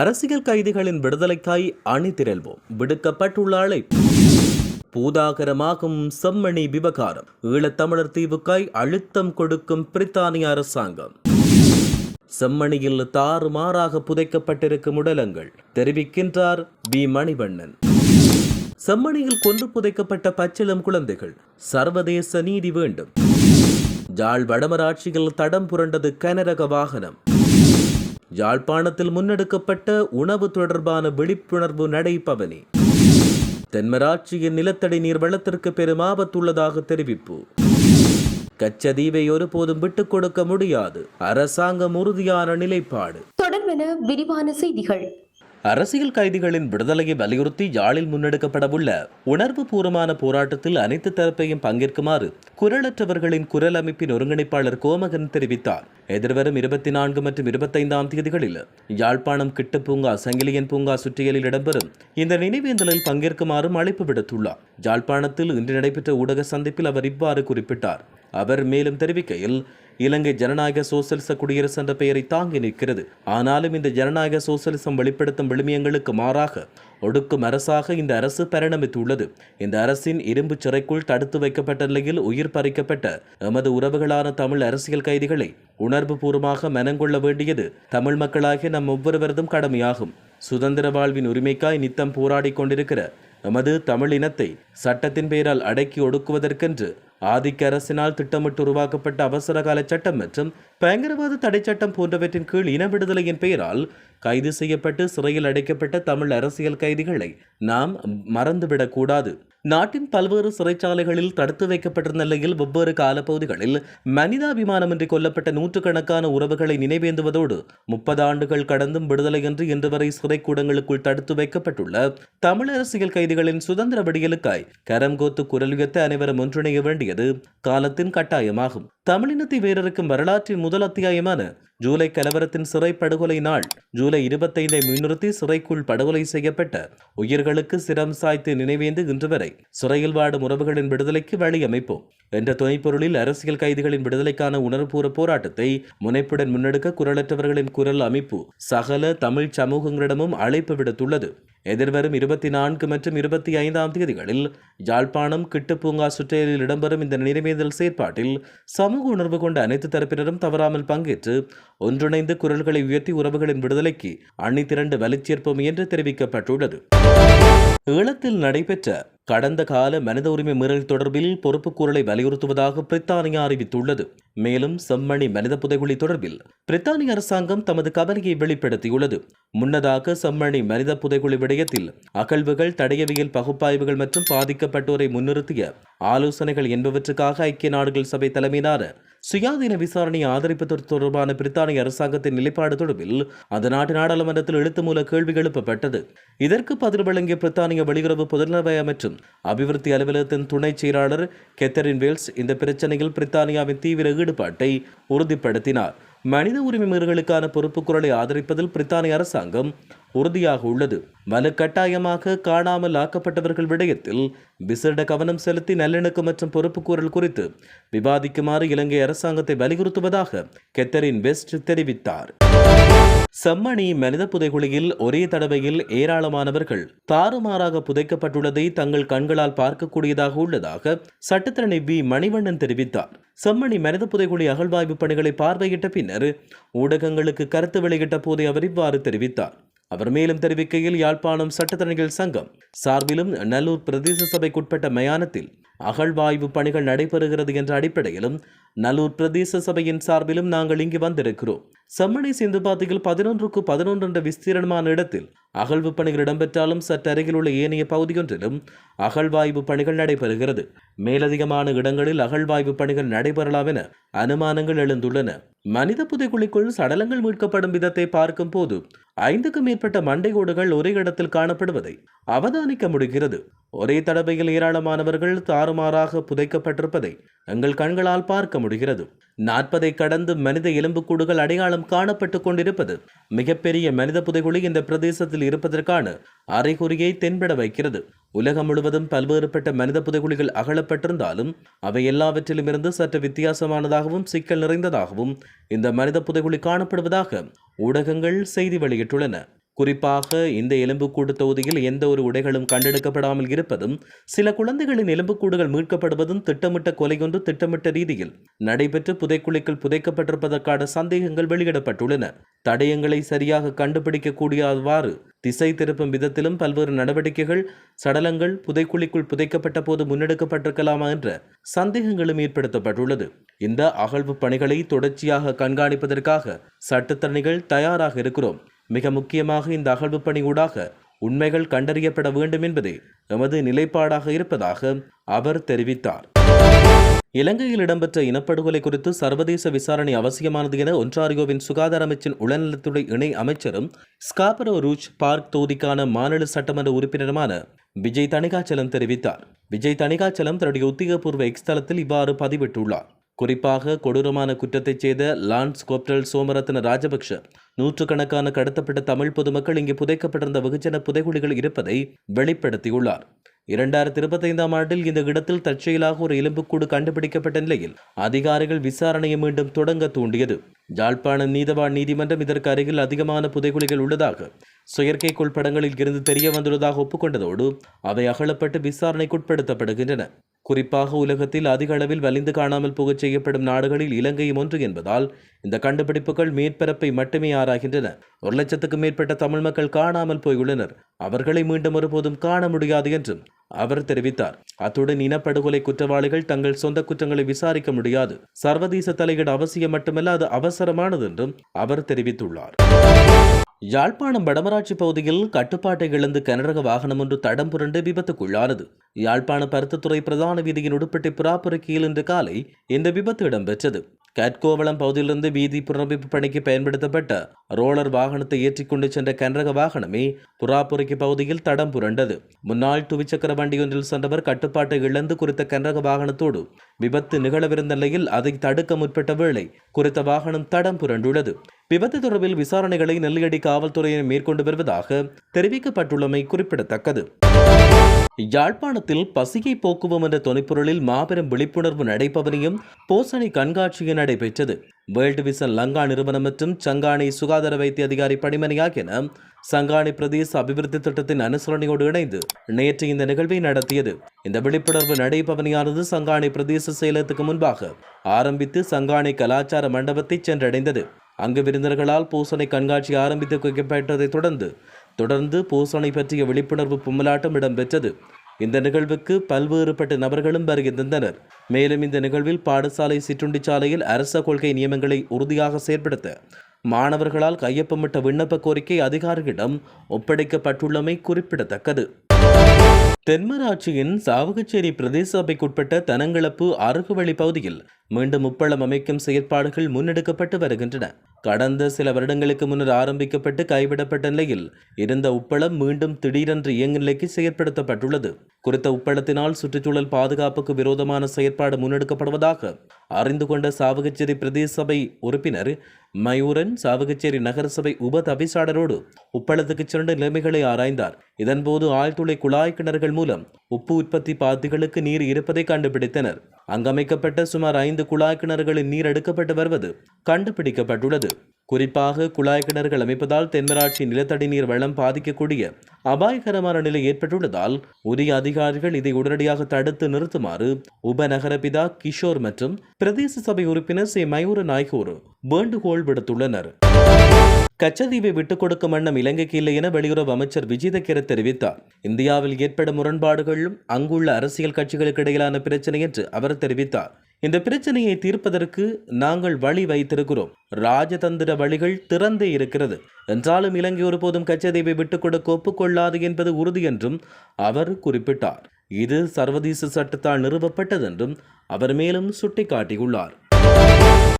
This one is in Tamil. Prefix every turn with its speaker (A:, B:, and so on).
A: அரசியல் கைதிகளின் விடுதலைக்காய் அணிதிரள்வோம் விடுக்கப்பட்டுள்ள அழைப்பு. பூதாகரமாகும் செம்மணி விவகாரம். ஈழத்தமிழர் தீவுக்காய் அழுத்தம் கொடுக்கும் பிரித்தானிய அரசாங்கம். செம்மணியில் தாறுமாறாக புதைக்கப்பட்டிருக்கும் உடலங்கள் தெரிவிக்கின்றார் பி மணிவண்ணன். செம்மணியில் கொன்று புதைக்கப்பட்ட பச்சிளம் குழந்தைகள் சர்வதேச நீதி வேண்டும். ஜாழ் வடமராட்சியில் தடம் புரண்டது கனரக வாகனம். யாழ்ப்பாணத்தில் முன்னெடுக்கப்பட்ட உணவு தொடர்பான விழிப்புணர்வு நடைபவனி. தென்மராட்சியின் நிலத்தடி நீர் வளத்திற்கு பெரும் ஆபத்துள்ளதாக தெரிவிப்பு. கச்சதீவை ஒருபோதும் விட்டுக் கொடுக்க முடியாது. அரசாங்கம் உறுதியான நிலைப்பாடு.
B: தொடர்பென விரிவான செய்திகள்.
A: அரசியல் கைதிகளின் விடுதலையை வலியுறுத்தி யாழில் முன்னெடுக்கப்படவுள்ள உணர்வு பூர்வமான போராட்டத்தில் அனைத்து தரப்பையும் பங்கேற்குமாறு குரலற்றவர்களின் குரல் அமைப்பின் ஒருங்கிணைப்பாளர் கோமகன் தெரிவித்தார். எதிர்வரும் இருபத்தி நான்கு மற்றும் இருபத்தைந்தாம் தேதிகளில் யாழ்ப்பாணம் கிட்டு பூங்கா சங்கிலியன் பூங்கா சுற்றியலில் இடம்பெறும் இந்த நினைவேந்தலில் பங்கேற்குமாறும் அழைப்பு விடுத்துள்ளார். யாழ்ப்பாணத்தில் இன்று நடைபெற்ற ஊடக சந்திப்பில் அவர் இவ்வாறு குறிப்பிட்டார். அவர் மேலும் தெரிவிக்கையில் இலங்கை ஜனநாயக சோசலிச குடியரசு என்ற பெயரை தாங்கி நிற்கிறது. ஆனாலும் இந்த ஜனநாயக சோசலிசம் வெளிப்படுத்தும் விழுமியங்களுக்கு மாறாக ஒடுக்கும் அரசாக இந்த அரசு பரிணமித்துள்ளது. இந்த அரசின் இரும்பு சிறைக்குள் தடுத்து வைக்கப்பட்ட நிலையில் உயிர் பறிக்கப்பட்ட எமது உறவுகளான தமிழ் அரசியல் கைதிகளை உணர்வு பூர்வமாக மனங்கொள்ள வேண்டியது தமிழ் மக்களாகிய நம் ஒவ்வொருவரதும் கடமையாகும். சுதந்திர வாழ்வின் உரிமைக்காய் நித்தம் போராடி கொண்டிருக்கிற எமது தமிழ் இனத்தை சட்டத்தின் பெயரால் அடக்கி ஒடுக்குவதற்கென்று ஆதிக்க அரசினால் திட்டமிட்டு உருவாக்கப்பட்ட அவசரகால சட்டம் மற்றும் பயங்கரவாத தடை சட்டம் போன்றவற்றின் கீழ் இன விடுதலையின் பெயரால் கைது செய்யப்பட்டு சிறையில் அடைக்கப்பட்ட தமிழ் அரசியல் கைதிகளை நாம் மறந்துவிடக்கூடாது நாட்டின் பல்வேறு சிறைச்சாலைகளில் தடுத்து வைக்கப்பட்டிருந்த நிலையில் வெவ்வேறு காலப்பகுதிகளில் மனிதாபிமானமின்றி கொல்லப்பட்ட நூற்றுக்கணக்கான உறவுகளை நினைவேந்துவதோடு முப்பது ஆண்டுகள் கடந்தும் விடுதலையின்றி இன்று வரை சிறைக்கூடங்களுக்குள் தடுத்து வைக்கப்பட்டுள்ள தமிழ் அரசியல் கைதிகளின் சுதந்திர விடியலுக்காய் கரம் கோத்து குரல் உயர்த்த அனைவரும் ஒன்றிணைய வேண்டியது காலத்தின் கட்டாயமாகும். தமிழினத்தை வேறறுக்கும் வரலாற்றின் முதல் அத்தியாயமான ஜூலை கலவரத்தின் சிறை படுகொலை நாள். ஜூலை இருபத்தைந்தை முன்னிறுத்தி சிறைக்குள் படுகொலை செய்யப்பட்ட உயிர்களுக்கு சிரம் சாய்த்து நினைவேந்து இன்று வரை சிறையில் வாடும் உறவுகளின் விடுதலைக்கு வழி அமைப்போம். என்ற துணைப்பொருளில் அரசியல் கைதிகளின் விடுதலைக்கான உணர்வுபூர்வ போராட்டத்தை முனைப்புடன் முன்னெடுக்க குரலற்றவர்களின் குரல் அமைப்பு சகல தமிழ் சமூகங்களிடமும் அழைப்பு விடுத்துள்ளது. எதிர்வரும் இருபத்தி நான்கு மற்றும் இருபத்தி ஐந்தாம் தேதிகளில் யாழ்ப்பாணம் கிட்டுப்பூங்கா பூங்கா இடம்பெறும் இந்த நினைவேந்தல் செயற்பாட்டில் சமூக உணர்வு கொண்ட அனைத்து தரப்பினரும் தவறாமல் பங்கேற்று ஒன்றிணைந்து குரல்களை உயர்த்தி உறவுகளின் விடுதலைக்கு அணி திரண்டு வலுச்சேர்ப்போம் என்று தெரிவிக்கப்பட்டுள்ளது. ஈழத்தில் நடைபெற்ற கடந்த கால மனித உரிமை மீறல் தொடர்பில் பொறுப்புக்கூறலை வலியுறுத்துவதாக பிரித்தானியா அறிவித்துள்ளது. மேலும் செம்மணி மனித புதைகுழி தொடர்பில் பிரித்தானிய அரசாங்கம் தமது கவலையை வெளிப்படுத்தியுள்ளது. முன்னதாக செம்மணி மனித புதைகுழி விடயத்தில் அகழ்வுகள் தடையவியல் பகுப்பாய்வுகள் மற்றும் பாதிக்கப்பட்டோரை முன்னிறுத்திய ஆலோசனைகள் என்பவற்றுக்காக ஐக்கிய நாடுகள் சபை தலைமையிலான சுயாதீன விசாரணையை ஆதரிப்பது தொடர்பான பிரித்தானிய அரசாங்கத்தின் நிலைப்பாடு தொடர்பில் அந்த நாட்டு நாடாளுமன்றத்தில் எழுத்து மூல கேள்வி எழுப்பப்பட்டது. இதற்கு பதில் வழங்கிய பிரித்தானிய வெளியுறவு பொதுநலவய மற்றும் அபிவிருத்தி அலுவலகத்தின் துணைச் செயலாளர் கெத்தரின் வேல்ஸ் இந்த பிரச்சனையில் பிரித்தானியாவின் தீவிர ஈடுபாட்டை உறுதிப்படுத்தினார். மனித உரிமை மீறல்களுக்கான பொறுப்புக்குரலை ஆதரிப்பதில் பிரித்தானிய அரசாங்கம் உறுதியாக உள்ளது. வலுக்கட்டாயமாக காணாமல் ஆக்கப்பட்டவர்கள் விடயத்தில் விசேட கவனம் செலுத்தி நல்லிணக்கம் மற்றும் பொறுப்புக்கூறல் குறித்து விவாதிக்குமாறு இலங்கை அரசாங்கத்தை வலியுறுத்துவதாக கெத்தரின் வெஸ்ட் தெரிவித்தார். செம்மணி மனித புதைகுழியில் ஒரே தடவையில் ஏராளமானவர்கள் தாறுமாறாக புதைக்கப்பட்டுள்ளதை தங்கள் கண்களால் பார்க்கக்கூடியதாக உள்ளதாக சட்டத்தரணி வி. மணிவண்ணன் தெரிவித்தார். செம்மணி மனித புதைகுழி அகழ்வாய்வு பணிகளை பார்வையிட்ட பின்னர் ஊடகங்களுக்கு கருத்து வெளியிட்ட போதே அவர் இவ்வாறு தெரிவித்தார். அவர் மேலும் தெரிவிக்கையில் யாழ்ப்பாணம் சட்டத்தரணிகள் சங்கம் சார்பிலும் நல்லூர் பிரதேச சபைக்குட்பட்ட மயானத்தில் அகழ்வாய்வு பணிகள் நடைபெறுகிறது என்ற அடிப்படையிலும் நல்லூர் பிரதேச சபையின் சார்பிலும் நாங்கள் இங்கு வந்திருக்கிறோம். செம்மணி சிந்து பாத்தியில் பதினொன்றுக்கு பதினொன்று என்ற விஸ்தீரணமான இடத்தில் அகழ்வு பணிகள் இடம்பெற்றாலும் சற்று அருகில் உள்ள ஏனைய பகுதியொன்றிலும் அகழ்வாய்வு பணிகள் நடைபெறுகிறது. மேலதிகமான இடங்களில் அகழ்வாய்வு பணிகள் நடைபெறலாம் என அனுமானங்கள் எழுந்துள்ளன. மனித புதைக்குழிக்குள் சடலங்கள் மீட்கப்படும் விதத்தை பார்க்கும் போது ஐந்துக்கும் மேற்பட்ட மண்டைகோடுகள் ஒரே இடத்தில் காணப்படுவதை அவதானிக்க முடிகிறது. ஒரே தடவையில் ஏராளமானவர்கள் தாறுமாறாக புதைக்கப்பட்டிருப்பதை எங்கள் கண்களால் பார்க்க முடிகிறது. நாற்பதை கடந்து மனித எலும்புக்கூடுகள் அடையாளம் காணப்பட்டு கொண்டிருப்பது மிகப்பெரிய மனித புதைகுழி இந்த பிரதேசத்தில் இருப்பதற்கான அறைகுறியை தென்பட வைக்கிறது. உலகம் முழுவதும் பல்வேறுபட்ட மனித புதைகுழிகள் அகலப்பட்டிருந்தாலும் அவை எல்லாவற்றிலும் இருந்து சற்று வித்தியாசமானதாகவும் சிக்கல் நிறைந்ததாகவும் இந்த மனித புதைகுழி காணப்படுவதாக ஊடகங்கள் செய்தி வெளியிட்டுள்ளன. குறிப்பாக இந்த எலும்புக்கூடு தொகுதியில் எந்த ஒரு உடைகளும் கண்டெடுக்கப்படாமல் இருப்பதும் சில குழந்தைகளின் எலும்புக்கூடுகள் மீட்கப்படுவதும் திட்டமிட்ட கொலையொன்று திட்டமிட்ட ரீதியில் நடைபெற்று புதைக்குழிக்குள் புதைக்கப்பட்டிருப்பதற்கான சந்தேகங்கள் வெளியிடப்பட்டுள்ளன. தடயங்களை சரியாக கண்டுபிடிக்கக்கூடியவாறு திசை திருப்பும் விதத்திலும் பல்வேறு நடவடிக்கைகள் சடலங்கள் புதைக்குழிக்குள் புதைக்கப்பட்ட போது முன்னெடுக்கப்பட்டிருக்கலாமா என்ற சந்தேகங்களும் ஏற்படுத்தப்பட்டுள்ளது. இந்த அகழ்வு பணிகளை தொடர்ச்சியாக கண்காணிப்பதற்காக சட்டத்தரணிகள் தயாராக இருக்கிறோம். மிக முக்கியமாக இந்த அகழ்வு பணி ஊடாக உண்மைகள் கண்டறியப்பட வேண்டும் என்பதே எமது நிலைப்பாடாக இருப்பதாக அவர் தெரிவித்தார். இலங்கையில் இடம்பெற்ற இனப்படுகொலை குறித்து சர்வதேச விசாரணை அவசியமானது என ஒன்றாரியோவின் சுகாதார அமைச்சின் உடல்நலத்துறை இணை அமைச்சரும் ஸ்காபரோ ரூச் பார்க் தொகுதிக்கான மாநில சட்டமன்ற உறுப்பினருமான விஜய் தணிகாச்சலம் தெரிவித்தார். விஜய் தணிகாச்சலம் தன்னுடைய உத்தியோகபூர்வ எக்ஸ் தளத்தில் இவ்வாறு பதிவிட்டுள்ளார். குறிப்பாக கொடூரமான குற்றத்தைச் செய்த லான்ஸ் கோப்டல் சோமரத்ன ராஜபக்ஷ. நூற்றுக்கணக்கான கடத்தப்பட்ட தமிழ் பொதுமக்கள் இங்கு புதைக்கப்பட்டிருந்த வெகுஜன புதைகுழிகள் இருப்பதை வெளிப்படுத்தியுள்ளார். இரண்டாயிரத்தி இருபத்தைந்தாம் ஆண்டில் இந்த இடத்தில் தற்செயலாக ஒரு எலும்புக்கூடு கண்டுபிடிக்கப்பட்ட நிலையில் அதிகாரிகள் விசாரணையை மீண்டும் தொடங்க தூண்டியது. யாழ்ப்பாணம் நீதவான் நீதிமன்றம் இதற்கு அருகில் அதிகமான புதைகுழிகள் உள்ளதாக செயற்கைக்கோள் படங்களில் இருந்து தெரிய வந்துள்ளதாக ஒப்புக்கொண்டதோடு அவை அகலப்பட்டு விசாரணைக்குட்படுத்தப்படுகின்றன. குறிப்பாக உலகத்தில் அதிக அளவில் வலிந்து காணாமல் புகச் செய்யப்படும் நாடுகளில் இலங்கையும் ஒன்று என்பதால் இந்த கண்டுபிடிப்புகள் மேற்பரப்பை மட்டுமே ஆராய்கின்றன. ஒரு லட்சத்துக்கும் மேற்பட்ட தமிழ் மக்கள் காணாமல் போயுள்ளனர். அவர்களை மீண்டும் ஒருபோதும் காண முடியாது என்றும் அவர் தெரிவித்தார். அத்துடன் இனப்படுகொலை குற்றவாளிகள் தங்கள் சொந்த குற்றங்களை விசாரிக்க முடியாது. சர்வதேச தலையீடு அவசியம் மட்டுமல்ல அது அவசரமானது என்றும் அவர் தெரிவித்துள்ளார். யாழ்ப்பாணம் வடமராட்சி பகுதியில் கட்டுப்பாட்டை இழந்து கனரக வாகனம் ஒன்று தடம் புரண்டு விபத்துக்குள்ளானது. யாழ்ப்பாண பருத்தத்துறை பிரதான வீதியின் உடுப்பட்டி புறாப்புறக்கியில் இன்று காலை இந்த விபத்து இடம்பெற்றது. கட்கோவளம் பகுதியிலிருந்து வீதி புனரமைப்பு பணிக்கு பயன்படுத்தப்பட்ட ரோலர் வாகனத்தை ஏற்றிக்கொண்டு சென்ற கனரக வாகனமே புறாப்புரைக்கு பகுதியில் தடம் புரண்டது. முன்னாள் துவிச்சக்கர வண்டியொன்றில் சென்றவர் கட்டுப்பாட்டை இழந்து குறித்த கனரக வாகனத்தோடு விபத்து நிகழவிருந்த நிலையில் அதை தடுக்க முற்பட்ட வேளை குறித்த வாகனம் தடம் புரண்டுள்ளது. விபத்து தொடர்பில் விசாரணைகளை நெல்லியடி காவல்துறையினர் மேற்கொண்டு வருவதாக தெரிவிக்கப்பட்டுள்ளமை குறிப்பிடத்தக்கது. யாழ்ப்பாணத்தில் பசியை போக்குவோம் என்ற தொனிப்பொருளில் மாபெரும் விழிப்புணர்வு நடைபவனியும் போசணி கண்காட்சியும் நடைபெற்றது. வேர்ல்டு விசன் லங்கா நிறுவனம் மற்றும் சங்காணி சுகாதார வைத்திய அதிகாரி பணிமனை ஆகியன பிரதேச அபிவிருத்தி திட்டத்தின் அனுசரணையோடு இணைந்து நேற்று இந்த நிகழ்வை நடத்தியது. இந்த விழிப்புணர்வு நடைபவனியானது சங்காணி பிரதேச செயலகத்துக்கு முன்பாக ஆரம்பித்து சங்காணி கலாச்சார மண்டபத்தை சென்றடைந்தது. அங்கு விருந்தினர்களால் பூசணை கண்காட்சி ஆரம்பித்து வைக்கப்பட்டதைத் தொடர்ந்து தொடர்ந்து பூசணை பற்றிய விழிப்புணர்வு பொம்மலாட்டம் இடம்பெற்றது. இந்த நிகழ்வுக்கு பல்வேறுபட்ட நபர்களும் வருகின்றனர் மேலும் இந்த நிகழ்வில் பாடசாலை சிற்றுண்டி சாலையில் அரச கொள்கை நியமங்களை உறுதியாக செயற்படுத்த மாணவர்களால் கையொப்பமிட்ட விண்ணப்ப கோரிக்கை அதிகாரிகளிடம் ஒப்படைக்கப்பட்டுள்ளமை குறிப்பிடத்தக்கது. தென்மராட்சியின் சாவகச்சேரி பிரதேச சபைக்குட்பட்ட தனங்களப்பு அருகுவழி பகுதியில் மீண்டும் உப்பளம் அமைக்கும் செயற்பாடுகள் முன்னெடுக்கப்பட்டு வருகின்றன. கடந்த சில வருடங்களுக்கு முன்னர் ஆரம்பிக்கப்பட்டு கைவிடப்பட்ட நிலையில் இருந்த உப்பளம் மீண்டும் திடீரென்று இயங்கு நிலைக்கு செயற்படுத்தப்பட்டுள்ளது. குறித்த உப்பளத்தினால் சுற்றுச்சூழல் பாதுகாப்புக்கு விரோதமான செயற்பாடு முன்னெடுக்கப்படுவதாக அறிந்து கொண்ட சாவகச்சேரி பிரதேச சபை உறுப்பினர் மயூரன் சாவகச்சேரி நகரசபை உப தவிசாளரோடு உப்பளத்துக்கு சென்று நிலைமைகளை ஆராய்ந்தார். இதன்போது ஆழ்துளை குழாய் கிணறுகள் மூலம் உப்பு உற்பத்தி பாத்திகளுக்கு நீர் இருப்பதை கண்டுபிடித்தனர். அங்கமைக்கப்பட்ட சுமார் ஐந்து குழாய் கிணறுகளின் நீர் எடுக்கப்பட்டு வருவது கண்டுபிடிக்கப்பட்டுள்ளது. குறிப்பாக குழாய் கிணறுகள் அமைப்பதால் தென்மராட்சி நிலத்தடி நீர் வளம் பாதிக்கக்கூடிய அபாயகரமான நிலை ஏற்பட்டுள்ளதால் உரிய அதிகாரிகள் இதை உடனடியாக தடுத்து நிறுத்துமாறு உபநகரபிதா கிஷோர் மற்றும் பிரதேச சபை உறுப்பினர் சி. மயூர நாய்கூர் வேண்டுகோள் விடுத்துள்ளனர். கச்சதீவை விட்டுக் கொடுக்கும் எண்ணம் இலங்கைக்கு இல்லை என வெளியுறவு அமைச்சர் விஜிதகிர தெரிவித்தார். இந்தியாவில் ஏற்படும் முரண்பாடுகளும் அங்குள்ள அரசியல் கட்சிகளுக்கு இடையிலான பிரச்சனை என்று அவர் தெரிவித்தார். இந்த பிரச்சனையை தீர்ப்பதற்கு நாங்கள் வழி வைத்திருக்கிறோம். ராஜதந்திர வழிகள் திறந்தே இருக்கிறது. என்றாலும் இலங்கை ஒருபோதும் கச்சதீவை விட்டுக் கொடுக்க ஒப்புக்கொள்ளாது என்பது உறுதி என்றும் அவர் குறிப்பிட்டார். இது சர்வதேச சட்டத்தால் நிறுவப்பட்டதென்றும் அவர் மேலும் சுட்டிக்காட்டியுள்ளார்.